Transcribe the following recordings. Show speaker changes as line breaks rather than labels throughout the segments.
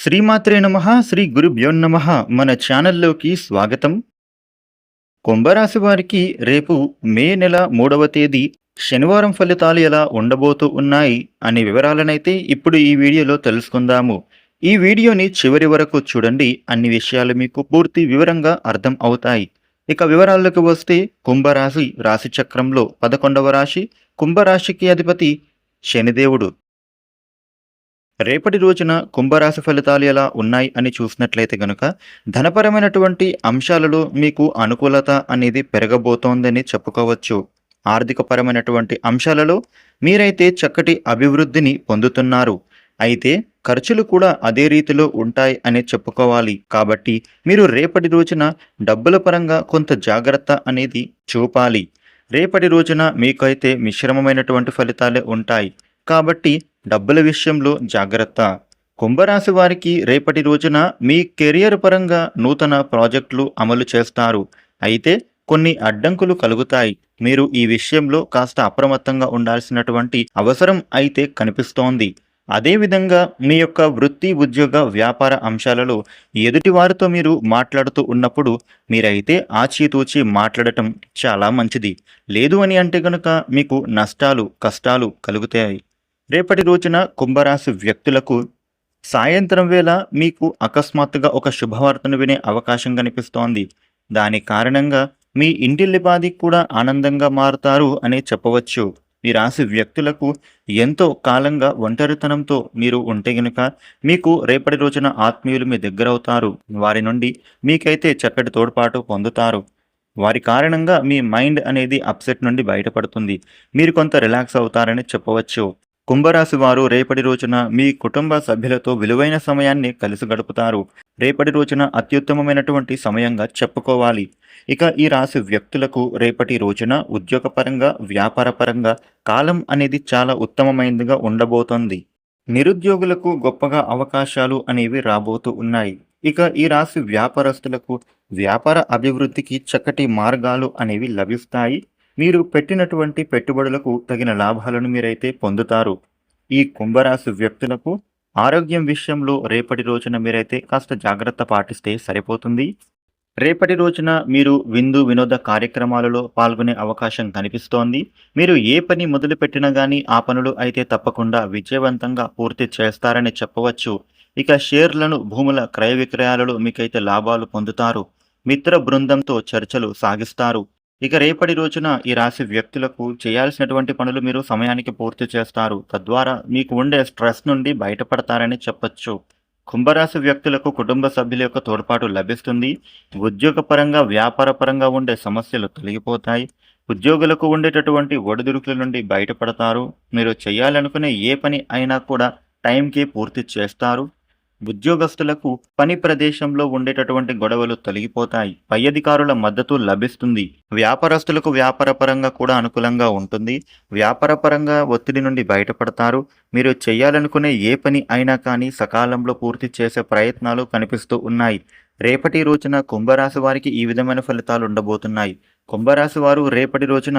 శ్రీమాత్రే నమ శ్రీ గురుభ్యో నమ. మన ఛానల్లోకి స్వాగతం. కుంభరాశి వారికి రేపు మే నెల మూడవ తేదీ శనివారం ఫలితాలు ఎలా ఉండబోతూ ఉన్నాయి అనే వివరాలనైతే ఇప్పుడు ఈ వీడియోలో తెలుసుకుందాము. ఈ వీడియోని చివరి వరకు చూడండి అన్ని విషయాలు మీకు పూర్తి వివరంగా అర్థం అవుతాయి. ఇక వివరాల్లోకి వస్తే కుంభరాశి రాశి చక్రంలో పదకొండవ రాశి కుంభరాశికి అధిపతి శనిదేవుడు. రేపటి రోజున కుంభరాశి ఫలితాలు ఎలా ఉన్నాయి అని చూసినట్లయితే గనుక ధనపరమైనటువంటి అంశాలలో మీకు అనుకూలత అనేది పెరగబోతోందని చెప్పుకోవచ్చు. ఆర్థికపరమైనటువంటి అంశాలలో మీరైతే చక్కటి అభివృద్ధిని పొందుతున్నారు. అయితే ఖర్చులు కూడా అదే రీతిలో ఉంటాయి అని చెప్పుకోవాలి. కాబట్టి మీరు రేపటి రోజున డబ్బుల పరంగా కొంత జాగ్రత్త అనేది చూపాలి. రేపటి రోజున మీకైతే మిశ్రమమైనటువంటి ఫలితాలే ఉంటాయి. కాబట్టి డబ్బుల విషయంలో జాగ్రత్త. కుంభరాశి వారికి రేపటి రోజున మీ కెరియర్ పరంగా నూతన ప్రాజెక్టులు అమలు చేస్తారు. అయితే కొన్ని అడ్డంకులు కలుగుతాయి. మీరు ఈ విషయంలో కాస్త అప్రమత్తంగా ఉండాల్సినటువంటి అవసరం అయితే కనిపిస్తోంది. అదేవిధంగా మీ యొక్క వృత్తి ఉద్యోగ వ్యాపార అంశాలలో ఎదుటి వారితో మీరు మాట్లాడుతూ ఉన్నప్పుడు మీరైతే ఆచితూచి మాట్లాడటం చాలా మంచిది. లేదు అని అంటే కనుక మీకు నష్టాలు కష్టాలు కలుగుతాయి. రేపటి రోజున కుంభరాశి వ్యక్తులకు సాయంత్రం వేళ మీకు అకస్మాత్తుగా ఒక శుభవార్తను వినే అవకాశం కనిపిస్తోంది. దాని కారణంగా మీ ఇంటిల్లిపాది కూడా ఆనందంగా మారుతారు అనే చెప్పవచ్చు. ఈ రాశి వ్యక్తులకు ఎంతో కాలంగా ఒంటరితనంతో మీరు ఉంటే గనుక మీకు రేపటి రోజున ఆత్మీయులు మీ దగ్గర అవుతారు వారి నుండి మీకైతే చక్కటి తోడ్పాటు పొందుతారు. వారి కారణంగా మీ మైండ్ అనేది అప్సెట్ నుండి బయటపడుతుంది. మీరు కొంత రిలాక్స్ అవుతారని చెప్పవచ్చు. కుంభరాశి వారు రేపటి రోజున మీ కుటుంబ సభ్యులతో విలువైన సమయాన్ని కలిసి గడుపుతారు. రేపటి రోజున అత్యుత్తమమైనటువంటి సమయంగా చెప్పుకోవాలి. ఇక ఈ రాశి వ్యక్తులకు రేపటి రోజున ఉద్యోగపరంగా వ్యాపారపరంగా కాలం అనేది చాలా ఉత్తమమైనదిగా ఉండబోతోంది. నిరుద్యోగులకు గొప్పగా అవకాశాలు అనేవి రాబోతూ ఉన్నాయి. ఇక ఈ రాశి వ్యాపారస్తులకు వ్యాపార అభివృద్ధికి చక్కటి మార్గాలు అనేవి లభిస్తాయి. మీరు పెట్టినటువంటి పెట్టుబడులకు తగిన లాభాలను మీరైతే పొందుతారు. ఈ కుంభరాశి వ్యక్తులకు ఆరోగ్యం విషయంలో రేపటి రోజున మీరైతే కాస్త జాగ్రత్త పాటిస్తే సరిపోతుంది. రేపటి రోజున మీరు విందు వినోద కార్యక్రమాలలో పాల్గొనే అవకాశం కనిపిస్తోంది. మీరు ఏ పని మొదలుపెట్టినా కానీ ఆ పనులు అయితే తప్పకుండా విజయవంతంగా పూర్తి చేస్తారని చెప్పవచ్చు. ఇక షేర్లను భూముల క్రయ విక్రయాలలో మీకైతే లాభాలు పొందుతారు. మిత్ర బృందంతో చర్చలు సాగిస్తారు. ఇక రేపటి రోజున ఈ రాశి వ్యక్తులకు చేయాల్సినటువంటి పనులు మీరు సమయానికి పూర్తి చేస్తారు. తద్వారా మీకు ఉండే స్ట్రెస్ నుండి బయటపడతారని చెప్పొచ్చు. కుంభరాశి వ్యక్తులకు కుటుంబ సభ్యుల యొక్క తోడ్పాటు లభిస్తుంది. ఉద్యోగపరంగా వ్యాపారపరంగా ఉండే సమస్యలు తొలగిపోతాయి. ఉద్యోగులకు ఉండేటటువంటి ఒడిదుడుకుల నుండి బయటపడతారు. మీరు చేయాలనుకునే ఏ పని అయినా కూడా టైంకి పూర్తి చేస్తారు. ఉద్యోగస్తులకు పని ప్రదేశంలో ఉండేటటువంటి గొడవలు తొలగిపోతాయి. పై అధికారుల మద్దతు లభిస్తుంది. వ్యాపారస్తులకు వ్యాపారపరంగా కూడా అనుకూలంగా ఉంటుంది. వ్యాపారపరంగా ఒత్తిడి నుండి బయటపడతారు. మీరు చేయాలనుకునే ఏ పని అయినా కానీ సకాలంలో పూర్తి చేసే ప్రయత్నాలు కనిపిస్తూ ఉన్నాయి. రేపటి రోజున కుంభరాశి వారికి ఈ విధమైన ఫలితాలు ఉండబోతున్నాయి. కుంభరాశి వారు రేపటి రోజున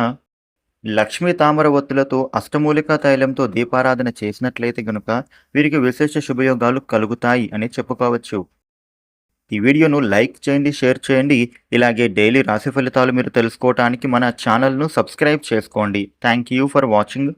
లక్ష్మీ తామర ఒత్తులతో అష్టమూలికా తైలంతో దీపారాధన చేసినట్లయితే గనుక వీరికి విశేష శుభయోగాలు కలుగుతాయి అని చెప్పుకోవచ్చు. ఈ వీడియోను లైక్ చేయండి షేర్ చేయండి. ఇలాగే డైలీ రాశి ఫలితాలు మీరు తెలుసుకోవటానికి మన ఛానల్ను సబ్స్క్రైబ్ చేసుకోండి. Thank you for watching.